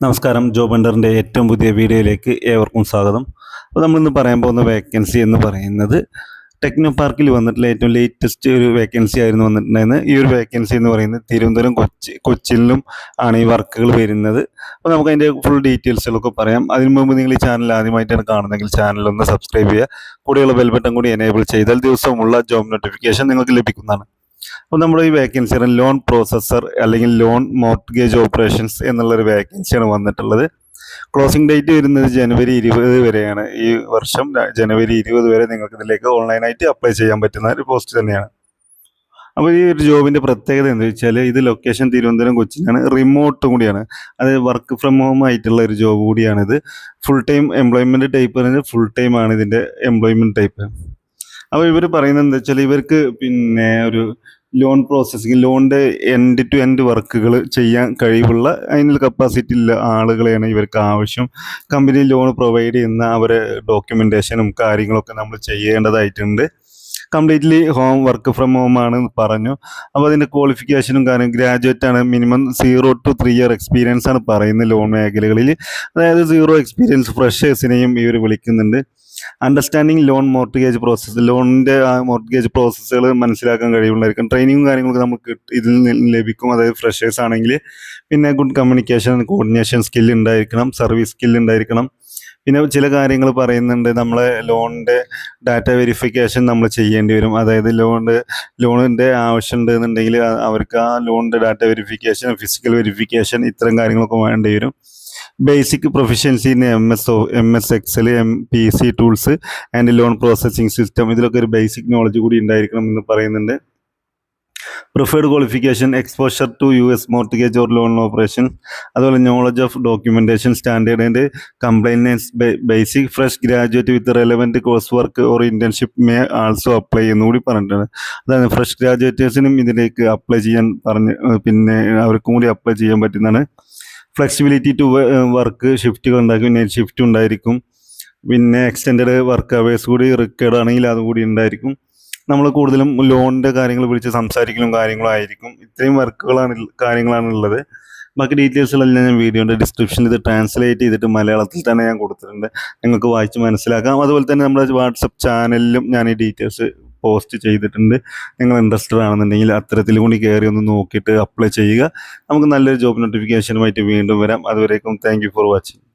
നമസ്കാരം ജോബ് അണ്ടറിന്റെ ഏറ്റവും പുതിയ വീഡിയോയിലേക്ക് ഏവർക്കും സ്വാഗതം. അപ്പോൾ നമ്മളിന്ന് പറയാൻ പോകുന്ന വേക്കൻസി എന്ന് പറയുന്നത് ടെക്നോ പാർക്കിൽ വന്നിട്ടുള്ള ഏറ്റവും ലേറ്റസ്റ്റ് ഒരു വേക്കൻസി ആയിരുന്നു വന്നിട്ടുണ്ടായിരുന്നത്. ഈ ഒരു വേക്കൻസി എന്ന് പറയുന്നത് തിരുവനന്തപുരം കൊച്ചി കൊച്ചിയിലും ആണ് ഈ വർക്കുകൾ വരുന്നത്. അപ്പോൾ നമുക്ക് അതിന്റെ ഫുൾ ഡീറ്റെയിൽസുകളൊക്കെ പറയാം. അതിനു മുമ്പ് നിങ്ങൾ ഈ ചാനൽ ആദ്യമായിട്ടാണ് കാണുന്നതെങ്കിൽ ചാനൽ ഒന്ന് സബ്സ്ക്രൈബ് ചെയ്യുക. കൂടെയുള്ള ബെൽ ബട്ടൺ കൂടി എനേബിൾ ചെയ്താൽ ദിവസമുള്ള ജോബ് നോട്ടിഫിക്കേഷൻ നിങ്ങൾക്ക് ലഭിക്കുന്നതാണ്. അപ്പോൾ നമ്മൾ ഈ വേക്കൻസി ലോൺ പ്രോസസ്സർ അല്ലെങ്കിൽ ലോൺ മോർട്ട്ഗേജ് ഓപ്പറേഷൻസ് എന്നുള്ളൊരു വേക്കൻസിയാണ് വന്നിട്ടുള്ളത്. ക്ലോസിംഗ് ഡേറ്റ് വരുന്നത് ജനുവരി ഇരുപത് വരെയാണ്. ഈ വർഷം ജനുവരി ഇരുപത് വരെ നിങ്ങൾക്ക് ഇതിലേക്ക് ഓൺലൈനായിട്ട് അപ്ലൈ ചെയ്യാൻ പറ്റുന്ന ഒരു പോസ്റ്റ് തന്നെയാണ്. അപ്പോൾ ഈ ഒരു ജോബിന്റെ പ്രത്യേകത എന്ന് വെച്ചാൽ ഇത് ലൊക്കേഷൻ തിരുവനന്തപുരം കൊച്ചിയിലാണ്. റിമോട്ട് കൂടിയാണ്. അത് വർക്ക് ഫ്രം ഹോം ആയിട്ടുള്ള ഒരു ജോബ് കൂടിയാണിത്. Full time employment type full time ആണ് ഇതിന്റെ എംപ്ലോയ്മെന്റ് ടൈപ്പ് അപ്പോൾ ഇവർ പറയുന്നത് എന്താ വെച്ചാൽ ഇവർക്ക് പിന്നെ ഒരു ലോൺ പ്രോസസ്സിങ് ലോണിന്റെ എൻഡ് ടു എൻഡ് വർക്കുകൾ ചെയ്യാൻ കഴിവുള്ള അതിനുള്ള കപ്പാസിറ്റി ഉള്ള ആളുകളെയാണ് ഇവർക്ക് ആവശ്യം. കമ്പനി ലോൺ പ്രൊവൈഡ് ചെയ്യുന്ന അവരെ ഡോക്യുമെന്റേഷനും കാര്യങ്ങളൊക്കെ നമ്മൾ ചെയ്യേണ്ടതായിട്ടുണ്ട്. Completely home work from home ആണ് പറഞ്ഞു. അപ്പോൾ അതിന്റെ ക്വാളിഫിക്കേഷനും കാര്യം ഗ്രാജുവേറ്റ് ആണ്. Minimum zero to three year experience ആണ് പറയുന്നത് ലോൺ മേഖലകളിൽ അതായത് സീറോ എക്സ്പീരിയൻസ് ഫ്രഷേഴ്സിനെയും ഇവർ വിളിക്കുന്നുണ്ട്. അണ്ടർസ്റ്റാൻഡിങ് ലോൺ മോർട്ട്ഗേജ് പ്രോസസ്സ് ലോണിന്റെ മോർട്ട്ഗേജ് പ്രോസസ്സുകൾ മനസ്സിലാക്കാൻ കഴിവുള്ളായിരിക്കും ട്രെയിനിങ്ങും കാര്യങ്ങളൊക്കെ നമുക്ക് ഇതിൽ ലഭിക്കും. അതായത് ഫ്രഷേഴ്സ് ആണെങ്കിൽ പിന്നെ ഗുഡ് കമ്മ്യൂണിക്കേഷൻ കോർഡിനേഷൻ സ്കിൽ ഉണ്ടായിരിക്കണം സർവീസ് സ്കിൽ ഉണ്ടായിരിക്കണം. പിന്നെ ചില കാര്യങ്ങൾ പറയുന്നുണ്ട് നമ്മളെ ലോണിന്റെ ഡാറ്റ വെരിഫിക്കേഷൻ നമ്മൾ ചെയ്യേണ്ടി വരും. അതായത് ലോണിന്റെ ലോണിന്റെ ആവശ്യമുണ്ട് എന്നുണ്ടെങ്കിൽ അവർക്ക് ആ ലോണിന്റെ ഡാറ്റ വെരിഫിക്കേഷൻ ഫിസിക്കൽ വെരിഫിക്കേഷൻ ഇത്തരം കാര്യങ്ങളൊക്കെ വേണ്ടി വരും. Basic proficiency in M S M S Excel M P C tools and loan processing system ഇതിലൊക്കെ ഒരു ബേസിക് നോളജ് കൂടി ഉണ്ടായിരിക്കണം എന്ന് പറയുന്നുണ്ട്. Preferred qualification exposure to U S mortgage or loan operation അതുപോലെ knowledge of documentation standard and compliance basic fresh graduate with relevant course work or internship may also apply എന്ന് കൂടി പറഞ്ഞിട്ടുണ്ട്. അതായത് ഫ്രഷ് ഗ്രാജുവേറ്റേഴ്സിനും ഇതിലേക്ക് അപ്ലൈ ചെയ്യാൻ പറഞ്ഞ് പിന്നെ അവർക്കും കൂടി അപ്ലൈ ചെയ്യാൻ പറ്റുന്നതാണ്. ഫ്ലെക്സിബിലിറ്റി ടു വർക്ക് ഷിഫ്റ്റുകൾ ഉണ്ടാക്കും. നൈറ്റ് ഷിഫ്റ്റ് ഉണ്ടായിരിക്കും. പിന്നെ എക്സ്റ്റെൻഡ് വർക്ക് അവേഴ്സ് കൂടി റിക്കേർഡ് ആണെങ്കിൽ അതും കൂടി ഉണ്ടായിരിക്കും. നമ്മൾ കൂടുതലും ലോണിന്റെ കാര്യങ്ങൾ വിളിച്ച് സംസാരിക്കലും കാര്യങ്ങളും ആയിരിക്കും. ഇത്രയും വർക്കുകളാണ് കാര്യങ്ങളാണ് ഉള്ളത്. ബാക്കി ഡീറ്റെയിൽസുകളെല്ലാം ഞാൻ വീഡിയോന്റെ ഡിസ്ക്രിപ്ഷനിൽ ഇത് ട്രാൻസ്ലേറ്റ് ചെയ്തിട്ട് മലയാളത്തിൽ തന്നെ ഞാൻ കൊടുത്തിട്ടുണ്ട്. നിങ്ങൾക്ക് വായിച്ച് മനസ്സിലാക്കാം. അതുപോലെ തന്നെ നമ്മുടെ വാട്സപ്പ് ചാനലിലും ഞാൻ ഈ ഡീറ്റെയിൽസ് പോസ്റ്റ് ചെയ്തിട്ടുണ്ട്. നിങ്ങൾ ഇൻട്രസ്റ്റഡ് ആണെന്നുണ്ടെങ്കിൽ അത്തരത്തിൽ കൂടി കയറി ഒന്ന് നോക്കിയിട്ട് അപ്ലൈ ചെയ്യുക. നമുക്ക് നല്ലൊരു ജോബ് നോട്ടിഫിക്കേഷനുമായിട്ട് വീണ്ടും വരാം. അതുവരേക്കും താങ്ക് ഫോർ വാച്ചിങ്